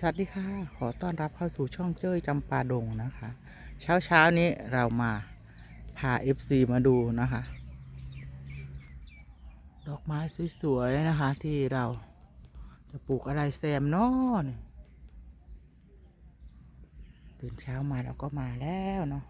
สวัสดีค่ะ ขอต้อนรับเข้าสู่ช่องเจ้ยจำปาดงนะคะ เช้าเช้านี้เรามาพา FC มาดูนะคะ ดอกไม้สวยๆนะคะ ที่เราจะปลูกอะไรแซมนอนตื่นเช้ามาเราก็มาแล้วเนาะ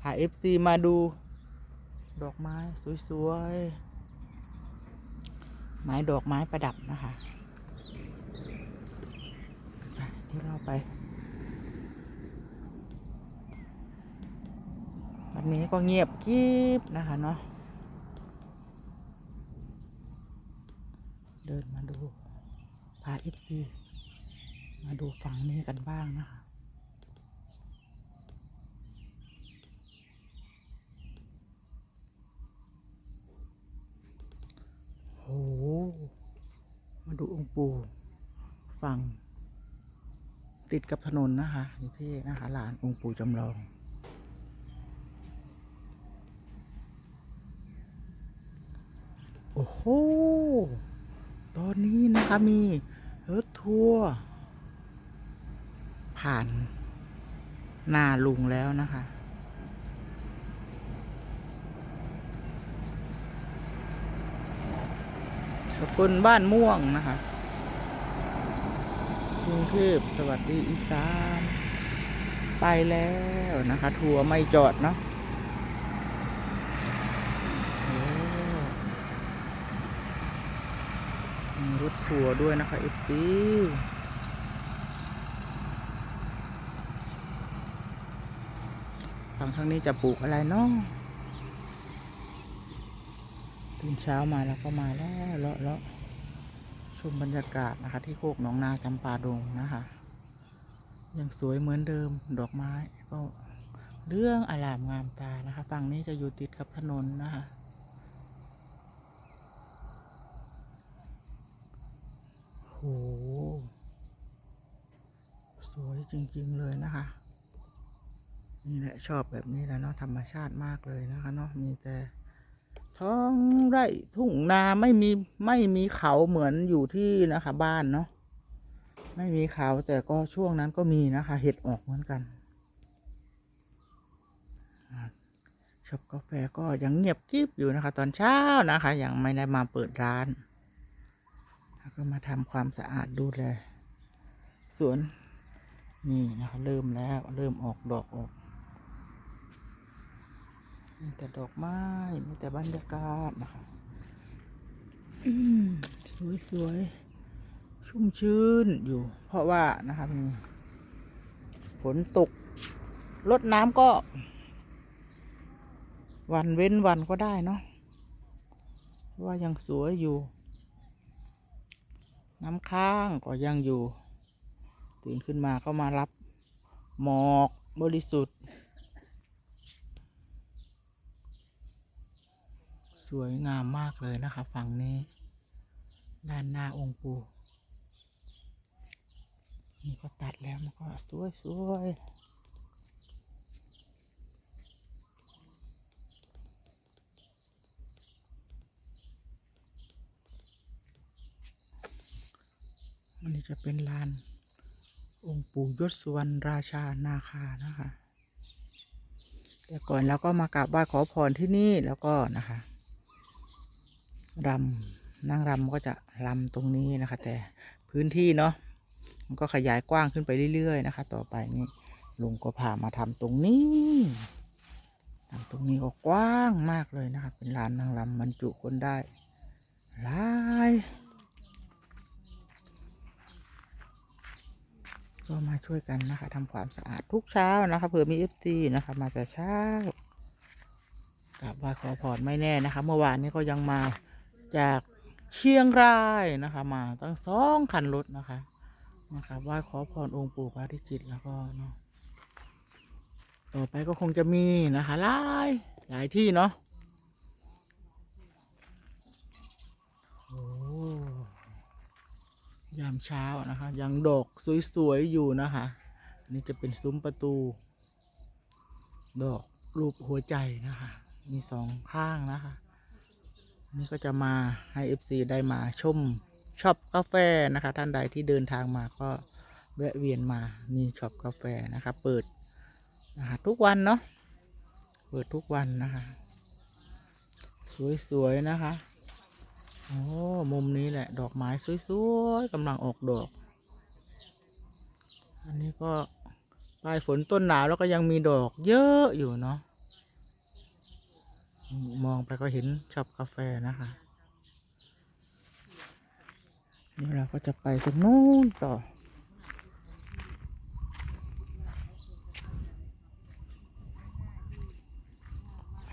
พา FC มาดู ดอกไม้สวยๆไม้ดอกไม้ประดับนะคะ เราไป วันนี้ก็เงียบกริบนะคะเนาะเดินมาดูพาเอฟซีมาดูฝั่งนี้กันบ้างนะคะโอ้โหมาดูองค์ปู่ฝั่ง ติดกับถนนนะคะอยู่ที่นะคะลานองค์ปู่จำลองโอ้โห ตอนนี้นะคะมีรถทัวร์ผ่านหน้าลุงแล้วนะคะ สกุลบ้านม่วงนะคะ รุงเทพสวัสดีอีสาน ไปแล้วนะคะ ทัวร์ไม่จอดเนาะรถทัวร์ด้วยนะคะเอฟซีฝั่งทางนี้จะปลูกอะไรเนาะตื่นเช้ามาแล้วก็มาแล้วเลาะเลาะ ชมบรรยากาศนะคะ ที่โคกหนองนาจำปาดงนะคะ ยังสวยเหมือนเดิมดอกไม้ก็เรื่องอลามงามตานะคะฝั่งนี้จะอยู่ติดกับถนนนะคะโหสวยจริงๆเลยนะคะ นี่แหละชอบแบบนี้แหล้วเนาะธรรมชาติมากเลยนะคะเนาะมีแต่ ท้องไร่ทุ่งนาไม่มีไม่มีเขาเหมือนอยู่ที่นะคะ บ้านเนาะไม่มีเขาแต่ก็ช่วงนั้นก็มีนะคะ เห็ดออกเหมือนกันช็อปกาแฟก็ยังเงียบกริบอยู่นะคะ ตอนเช้านะคะ ยังไม่ได้มาเปิดร้านแล้วก็มาทำความสะอาดดูแลสวนนี่นะคะ เริ่มแล้วเริ่มออกดอกออก มีแต่ดอกไม้ มีแต่บรรยากาศนะคะสวยสวยๆชุ่มชื้นอยู่ เพราะว่านะคะมีฝนตกรดน้ำก็ วันเว้นวันก็ได้เนาะเพราะว่ายังสวยอยู่ น้ำค้างก็ยังอยู่ ตื่นขึ้นมาก็มารับหมอกบริสุทธิ์ วยงามมากเลยนะคะ ฝั่งนี้ ด้านหน้าองค์ปู่นี่ก็ตัดแล้วมันก็สวยสวยมันนี้จะเป็นลานองค์ปู่ยศสุวรรณราชานาคานะคะ แต่ก่อนเราก็มากราบไหว้ขอพรที่นี่แล้วก็นะคะ รำนั่งรำก็จะรำตรงนี้นะคะ แต่พื้นที่เนาะมันก็ขยายกว้างขึ้นไปเรื่อยๆนะคะ ต่อไปนี้ลุงก็พามาทำตรงนี้ทำตรงนี้ก็กว้างมากเลยนะคะ เป็นลานนั่งรำบรรจุคนได้หลายก็มาช่วยกันนะคะทำความสะอาดทุกเช้านะคะเผื่อมีเอฟซีนะคะ มาแต่เช้ากราบไหว้ขอพรไม่แน่นะคะ เมื่อวานนี้ก็ยังมา จากเชียงรายนะคะ มาตั้งสองคันรถนะคะนะคะไหว้ขอพรองค์ปู่ปาริจิตแล้วก็เนาะต่อไปก็คงจะมีนะคะหลายหลายที่เนาะยามเช้านะคะ ยังดอกสวยๆอยู่นะคะนนี้จะเป็นซุ้มประตู ดอกรูปหัวใจนะคะ มีสองข้างนะคะ นี่ก็จะมาให้ FC ได้มาชมช็อปกาแฟนะคะ ท่านใดที่เดินทางมาก็แวะเวียนมามีช็อปกาแฟนะคะเปิดนะคะทุกวันเนาะเปิดทุกวันนะคะ สวยๆนะคะโอ้มุมนี้แหละ ดอกไม้สวยๆกำลังออกดอก อันนี้ก็ปลายฝนต้นหนาวแล้วก็ยังมีดอกเยอะอยู่เนาะ มองไปก็เห็นช็อปกาแฟนะคะนี่เราก็จะไปตรงนู้นต่อ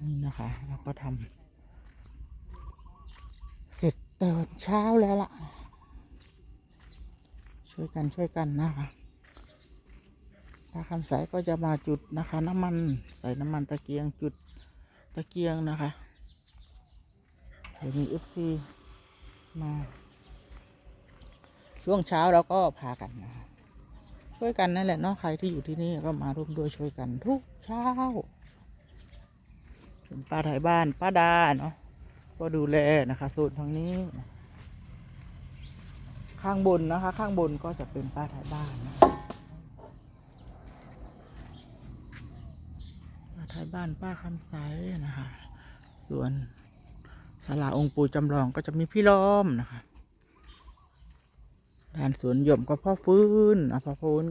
นี่นะคะเราก็ทำเสร็จแต่เช้าแล้วล่ะ ช่วยกันช่วยกันนะคะถ้าคำใสก็จะมาจุดนะคะ น้ำมันใส่น้ำมันตะเกียงจุด ตะเกียงนะคะ เดี๋ยวมีเอฟซีมา ช่วงเช้าเราก็พากันนะคะช่วยกันนั่นแหละเนาะใครที่อยู่ที่นี่ก็มาร่วมด้วยช่วยกันทุกเช้าเป็นป้าไทยบ้านป้าดาเนาะก็ดูแลนะคะส่วนทางนี้ ข้างบนนะคะ ข้างบนก็จะเป็นป้าไทยบ้านนะป้า ไทยบ้านป้าคำใสนะคะ ส่วนศาลาองค์ปู่จำลองก็จะมีพี่ล้อมนะคะด้านสวนหย่อมก็พ่อฟื้นอพ่อฟื้น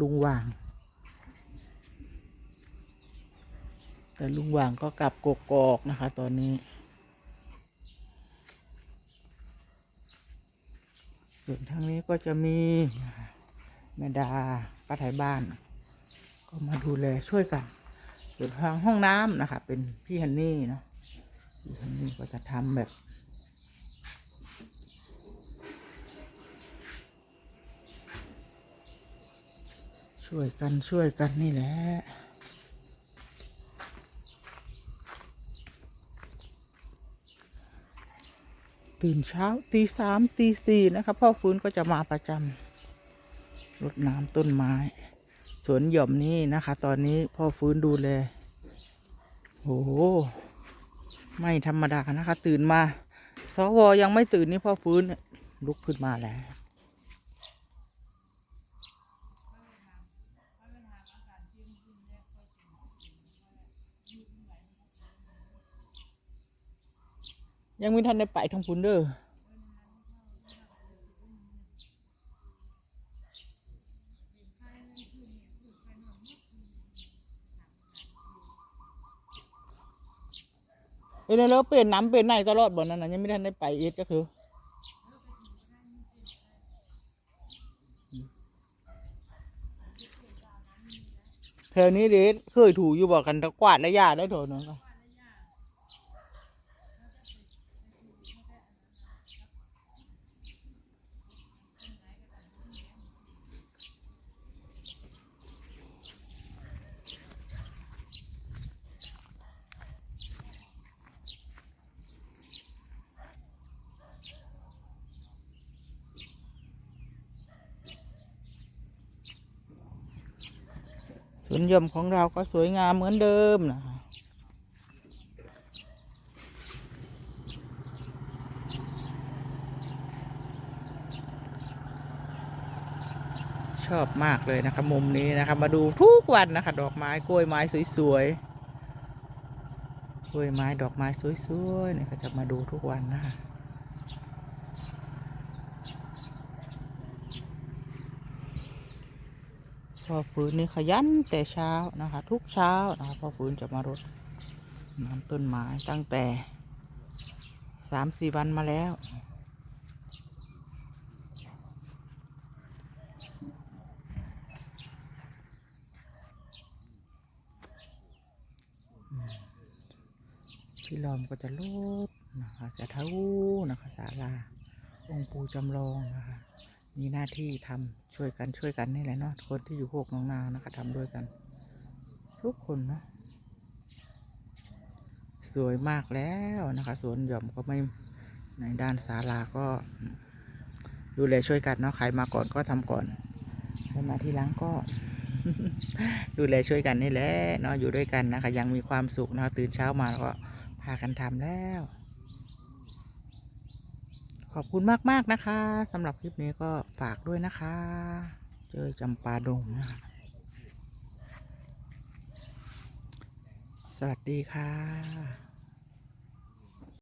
ลุงว่าง แต่ลุงว่างก็กลับกกอกนะคะ ตอนนี้ส่วนทางนี้ก็จะมีแม่ดาป้าไทยบ้าน ก็มาดูแลช่วยกัน ส่วนทางห้องน้ำนะคะ เป็นพี่ฮันนี่เนาะพี่ฮันนี่ก็จะทำแบบ ช่วยกันช่วยกันนี่แหละตื่นเช้าตีสามตีสี่นะคะพ่อฟื้นก็จะมาประจำรดน้ำต้นไม้ วนหย่อมนี้นะคะ ตอนนี้พ่อฟื้นดูแลโอ้โหไม่ธรรมดานะคะ ตื่นมาสวยังไม่ตื่นนี่พ่อฟื้นลุกขึ้นมาแล้วยังไม่ทันได้ไปทางพุนเด้อ เออแล้วเปลี่ยนน้ำเปลี่ยนไหนตลอดบ่นั้นนะยังไม่ทันได้ไปเอ็ดก็คือแถวนี้เด็เคยถูอยู่บอกกันตะกวาดและยาได้โถเนาะ นยมของเราก็สวยงามเหมือนเดิมนะคะชอบมากเลยนะคะมุมนี้นะคะมาดูทุกวันนะคะ ดอกไม้กล้วยไม้สวยๆกล้วยไม้ดอกไม้สวยๆเนี่ยก็จะมาดูทุกวันนะคะ พ่อฟื้นนี่ขยันแต่เช้านะคะ ทุกเช้านะคะพ่อฟื้นจะมารดน้ำต้นไม้ตั้งแต่สามสี่วันมาแล้วพี่ลอมก็จะลดนะคะ จะเท้านะคะศาลาองค์ปูจำลองนะคะ มีหน้าที่ทำช่วยกันช่วยกันนี่แหละเนาะคนที่อยู่โคกน้องนานะคะทำด้วยกัน ทุกคนเนาะสวยมากแล้วนะคะ สวนหย่อมก็ไม่ในด้านศาลาก็ ดูแลช่วยกันเนาะใครมาก่อนก็ทำก่อนใครมาทีหลังก็ ดูแลช่วยกันนี่แหละเนาะอยู่ด้วยกันนะคะ ยังมีความสุขนะะตื่นเช้ามาแล้วก็พากันทำแล้ว ขอบคุณมาก ๆ นะคะสำหรับคลิปนี้ก็ฝากด้วยนะคะ เจอจำปาดงสวัสดีค่ะ